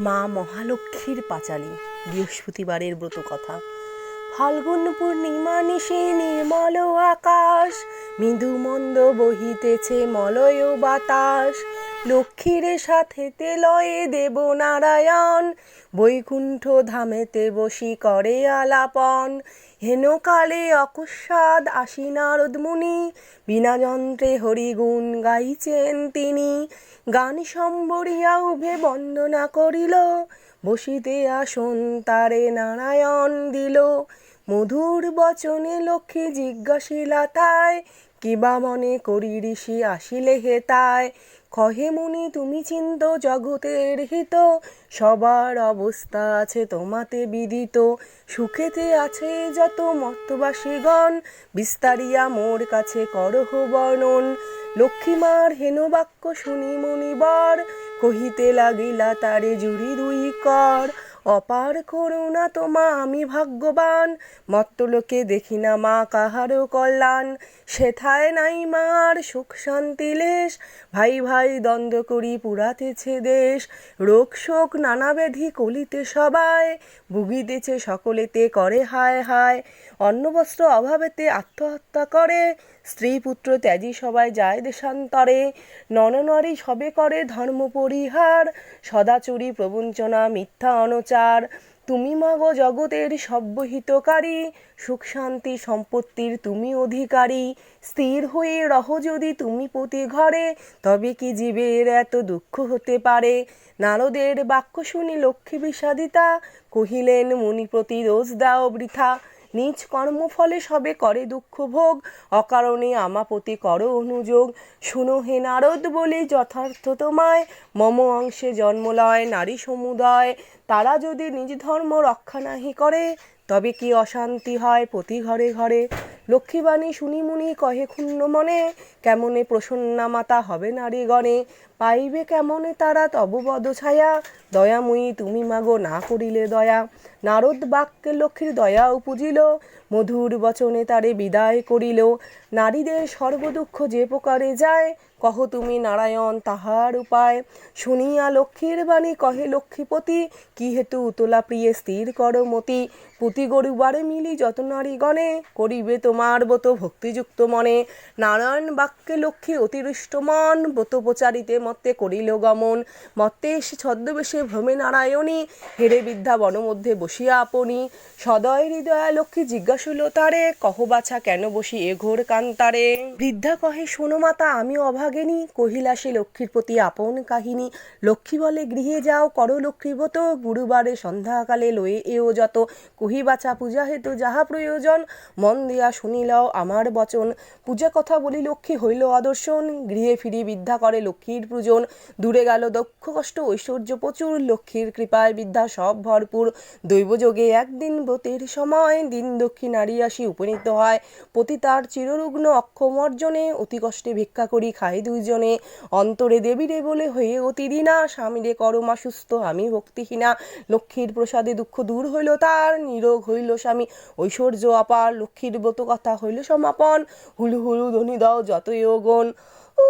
মা মহালক্ষ্মীর পাঁচালী, বৃহস্পতিবারের ব্রত কথা। ফাল্গুন পূর্ণিমা নিশে নির্মল আকাশ মৃদু মন্দ বহিতেছে মলয় বাতাস। লক্ষ্মীর সাথেতে লয়ে দেব নারায়ণ, বৈকুণ্ঠ ধামেতে বসি করে আলাপন। হেনকালে অকস্মাদ আসি নারদ মুনি বিনা যন্ত্রে হরিগুণ গাইছেন তিনি। গান সম্বরিয়া উভে বন্দনা করিল, বসিতে আসন তারে নারায়ণ দিল। মধুর বচনে লক্ষ্মী জিজ্ঞাসিলা তাই কিবা মনে করি ঋষি আসিলে হেতায় কহে মুনি, তুমি চিন্ত জগতের হিত, সবার অবস্থা আছে তোমাতে বিদিত। সুখেতে আছে যত মর্তবাসীগণ বিস্তারিয়া মোর কাছে করহ বর্ণন। লক্ষ্মীমার হেন বাক্য শুনি মুনিবর, কহিতে লাগিলা তারে জুড়ি দুই কর। অপার করুণা তোমা, আমি ভাগ্যবান, মত্তলোকে দেখি না মা কাহারও কল্যাণ। সেথায় নাই মার, সুখ শান্তি লেশ। ভাই ভাই দ্বন্দ্ব করি পুরাতেছে দেশ। রোগ শোক নানা ব্যাধি কলিতে সবাই ভুগিতেছে সকলেতে করে হায় হায়। অন্নবস্ত্র অভাবেতে আত্মহত্যা করে। স্ত্রী পুত্র ত্যাজি সবাই যায় দেশান্তরে। নরনারী সবে করে ধর্ম পরিহার। সদাচুরি প্রবঞ্চনা মিথ্যা অনচার। তুমি মাগো জগতের সব্যহিতকারী, সুখ শান্তি সম্পত্তির তুমি অধিকারী। স্থির হয়ে রহ যদি তুমি প্রতি ঘরে, তবে কি জীবের এত দুঃখ হতে পারে? নারদের বাক্য শুনি লক্ষ্মী বিষাদিতা, কহিলেন মুনিপ্রতি রোজ দাও বৃথা। নিজ কর্মফলে সবে করে দুঃখ ভোগ। অকারণে আমাপতি কর অনুযোগ। শুনো হে নারদ, বলি যথার্থ তোমায়। মম অংশে জন্মলয় নারী সমুদয়। তারা যদি নিজ ধর্ম রক্ষা নাহি করে, তবে কি অশান্তি হয় প্রতি ঘরে ঘরে? লক্ষ্মীবাণী শুনি মুনি কহে ক্ষুণ্ণ মনে, কেমনে প্রসন্না মাতা হবে নারীগণে? পাইবে কেমনে তারা তব বদ ছায়া? দয়াময়ী, তুমি মাগো না করিলে দয়া। নারদ বাক্যে লক্ষ্মীর দয়া উপজিল, মধুর বচনে তারে বিদায় করিল। নারীদের সর্বদুঃখ যে প্রকারে যায়, কহ তুমি নারায়ণ তাহার উপায়। শুনিয়া লক্ষ্মীর বাণী কহে লক্ষ্মীপতি, কি হেতু উতলা প্রিয়ে স্থির কর মতি? পুতি গরুবারে মিলি যত নারী গণে, করিবে তোমার ব্রত ভক্তিযুক্ত মনে। নারায়ণ বাক্যে লক্ষ্মী অতিরিষ্ট মন, ব্রত প্রচারিতে মত্তে করিল গমন। মত্তে এসে ছদ্মবেশে ভ্রমে নারায়ণী, হেরে বিদ্যা বনমধ্যে বসিয়া আপনি। সদয় হৃদয়া লক্ষ্মী জিজ্ঞাসিল তারে, কহ বাছা, কেন বসি এ ঘোর কান্তারে বৃদ্ধা কহে, শোনো মাতা আমি অভাগিনী। কহিলা সে লক্ষ্মীর প্রতি আপন কাহিনী। লক্ষ্মী বলে, গৃহে যাও, করো লক্ষ্মী লক্ষ্মীব্রত গুরুবারে সন্ধ্যাকালে লয়ে এও যত। কহি বাছা, পূজা হেতু যাহা প্রয়োজন, মন দিয়া শুনিলাও আমার বচন। পূজা কথা বলি লক্ষ্মী হইল আদর্শন গৃহে ফিরি বিদ্যা করে লক্ষ্মীর পূজন। দূরে গেল দক্ষ কষ্ট, ঐশ্বর্য প্রচুর, লক্ষ্মীর কৃপায় বিদ্যা সব ভরপুর। দৈবযোগে একদিন ব্রতের সময়, দিন দক্ষিণ নারী আসি উপনীত হয়। পতি তার চিররুগ্ন অক্ষমর্জনে অতি কষ্টে ভিক্ষা করি খাই দুইজনে। অন্তরে দেবীরে বলে হয়ে অতি দিনা স্বামীরে করমা সুস্থ, আমি ভক্তিহীনা। লক্ষ্মীর প্রসাদে দুঃখ দূর হইল তার, নিরোগ হইল স্বামী। ঐশ্বর্য অপার, লক্ষ্মীর ব্রত কথা হইল সমাপন। হুলু হুলু ধ্বনি দাও যতই ওগণ উ